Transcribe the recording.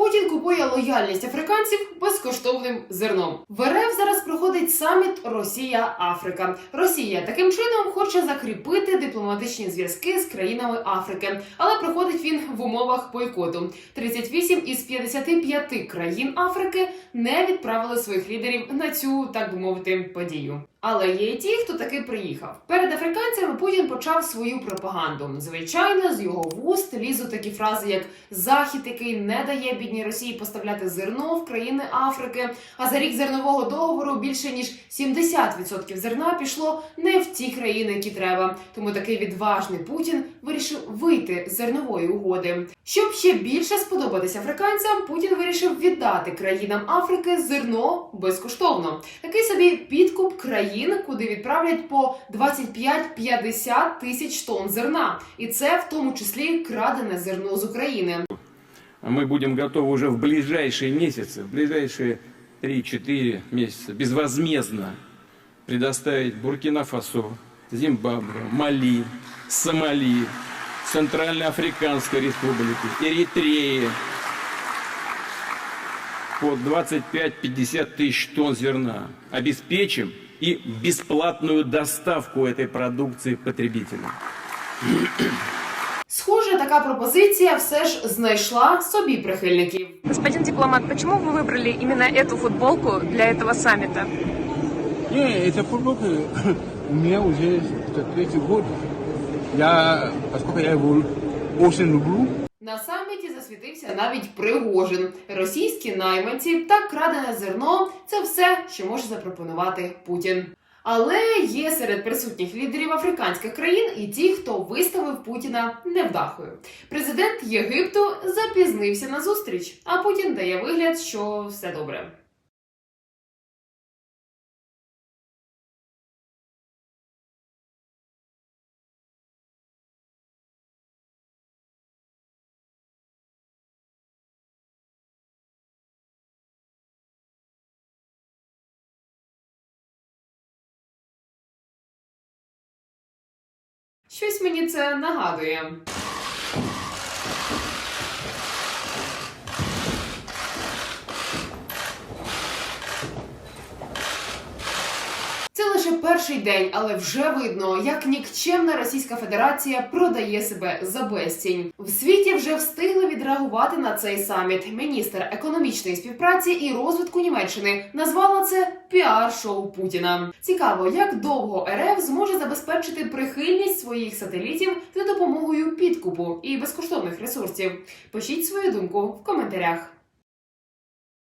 Путін купує лояльність африканців безкоштовним зерном. В РФ зараз проходить саміт Росія-Африка. Росія таким чином хоче закріпити дипломатичні зв'язки з країнами Африки, але проходить він в умовах бойкоту. 38 із 55 країн Африки не відправили своїх лідерів на цю, так би мовити, подію. Але є і ті, хто таки приїхав. Перед африканцями Путін почав свою пропаганду. Звичайно, з його вуст лізуть такі фрази, як Захід, який не дає бідній Росії поставляти зерно в країни Африки. А за рік зернового договору більше ніж 70% зерна пішло не в ті країни, які треба. Тому такий відважний Путін вирішив вийти з зернової угоди. Щоб ще більше сподобатися африканцям, Путін вирішив віддати країнам Африки зерно безкоштовно. Такий собі підкуп країн, куди відправлять по 25-50 тисяч тонн зерна, і це в тому числі крадене зерно з України. А мы будем готовы уже в ближайшие месяцы, в ближайшие 3-4 месяца безвозмездно предоставить Буркина-Фасо, Зимбабве, Мали, Сомали, Центральноафриканской Республики, Эритреи по 25-50 тысяч тонн зерна. Обеспечим и бесплатную доставку этой продукции потребителям. Схоже, така пропозиція все ж знайшла собі прихильників. Господин дипломат, почему вы выбрали именно эту футболку для этого саммита? Не, это футболка у меня уже третий год. Я, поскольку я его очень люблю, На саміті засвітився навіть Пригожин. Російські найманці та крадене зерно це все, що може запропонувати Путін. Але є серед присутніх лідерів африканських країн і ті, хто виставив Путіна невдахою. Президент Єгипту запізнився на зустріч, а Путін дає вигляд, що все добре. Щось мені це нагадує. Це лише перший день, але вже видно, як нікчемна Російська Федерація продає себе за безцінь. В світі вже встигли відреагувати на цей саміт. Міністр економічної співпраці і розвитку Німеччини назвала це піар-шоу Путіна. Цікаво, як довго РФ зможе забезпечити прихильність своїх сателітів за допомогою підкупу і безкоштовних ресурсів. Пишіть свою думку в коментарях.